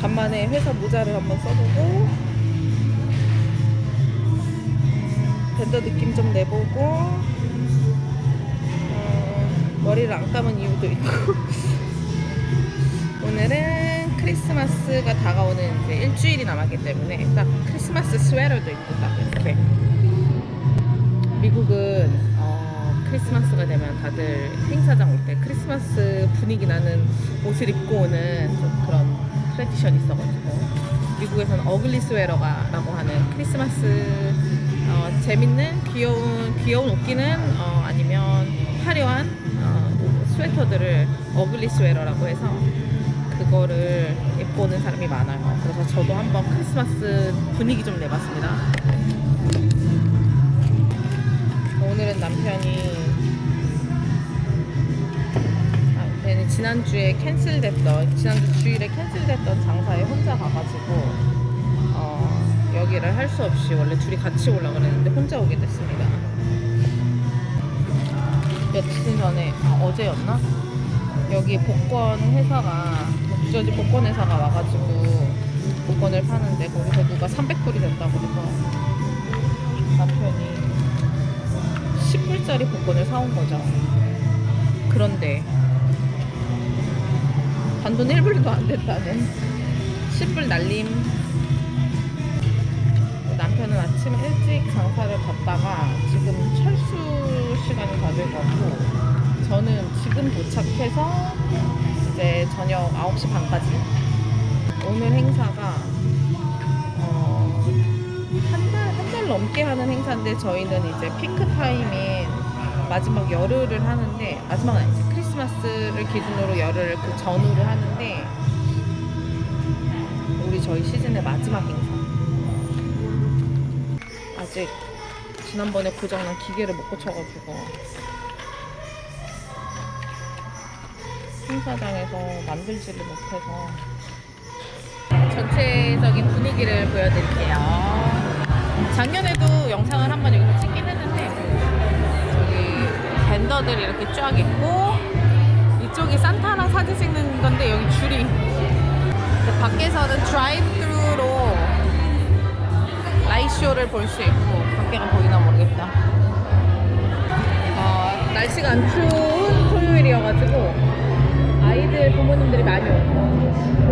간만에 회사 모자를 한번 써보고 음, 밴더 느낌 좀 내보고 어, 머리를 안 감은 이유도 있고. 오늘은 크리스마스가 다가오는 이제 일주일이 남았기 때문에 딱 크리스마스 스웨터도 입고 딱 이렇게. 미국은 어, 크리스마스가 되면 다들 행사장 올 때 크리스마스 분위기 나는 옷을 입고 오는 좀 그런 트레디션이 있어가지고 미국에서는 어글리 스웨터가라고 하는 크리스마스 어, 재밌는 귀여운 귀여운 웃기는 어, 아니면 화려한 어, 스웨터들을 어글리 스웨터라고 해서 그거를 입고 오는 사람이 많아요. 그래서 저도 한번 크리스마스 분위기 좀 내봤습니다. 오늘은 남편이 남편이 지난주에 캔슬됐던 지난주 주일에 캔슬됐던 장사에 혼자 가가지고 어, 여기를 할 수 없이 원래 둘이 같이 올라 그랬는데 혼자 오게 됐습니다. 며칠 전에 아, 어제였나? 여기 복권 회사가 뉴저지 복권 회사가 와가지고 복권을 파는데 거기서 누가 300불이 된다고 그래서 남편이 10불짜리 복권을 사온 거죠. 그런데 단돈 1불도 안 됐다는 10불 날림. 남편은 아침에 일찍 장사를 갔다가 지금 철수 시간이 다 돼가고 저는 지금 도착해서 이제 저녁 9시 반까지 오늘 행사가 어, 한 달, 한 달 넘게 하는 행사인데 저희는 이제 피크 타임인 마지막 열흘을 하는데 마지막은 아니지 크리스마스를 기준으로 열흘을 그 전후를 하는데 우리 저희 시즌의 마지막 행사 아직 지난번에 고장난 기계를 못 고쳐가지고 행사장에서 만들지를 못해서 전체적인 분위기를 보여드릴게요. 작년에도 영상을 한번 여기서 찍긴 했는데 저기 밴더들이 이렇게 쫙 있고 이쪽이 산타랑 사진 찍는 건데 여기 줄이 그 밖에서는 드라이브트루로 라이쇼를 볼 수 있고 밖에가 보이나 모르겠다. 어, 날씨가 안 추운 토요일이어가지고 아이들 부모님들이 많이 오고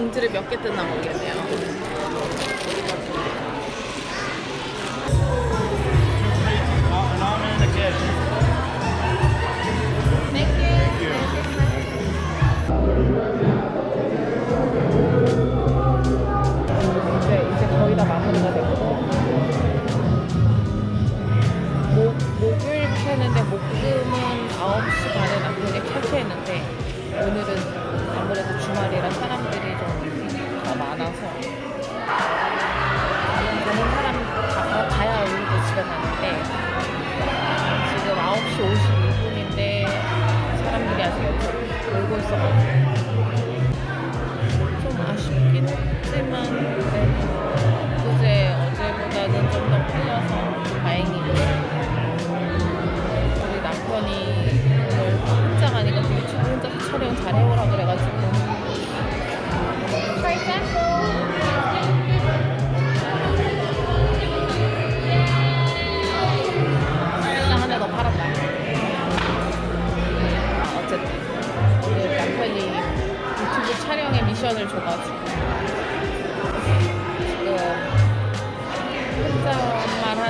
봉지를 몇 개 뜯나 모르겠네요. 했는데 목금은 9시 반에 남편이 캐치했는데 오늘은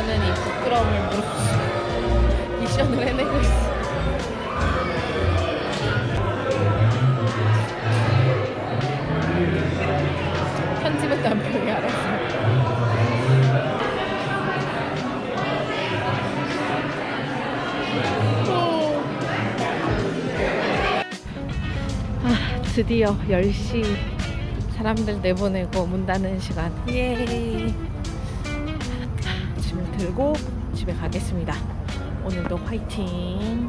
하는 이 부끄러움을 무릅쓰고 미션을 해내고 있어. 편집은 남편이 알았어. 아, 드디어 10시 사람들 내보내고 문 닫는 시간. 예. 들고 집에 가겠습니다. 오늘도 화이팅.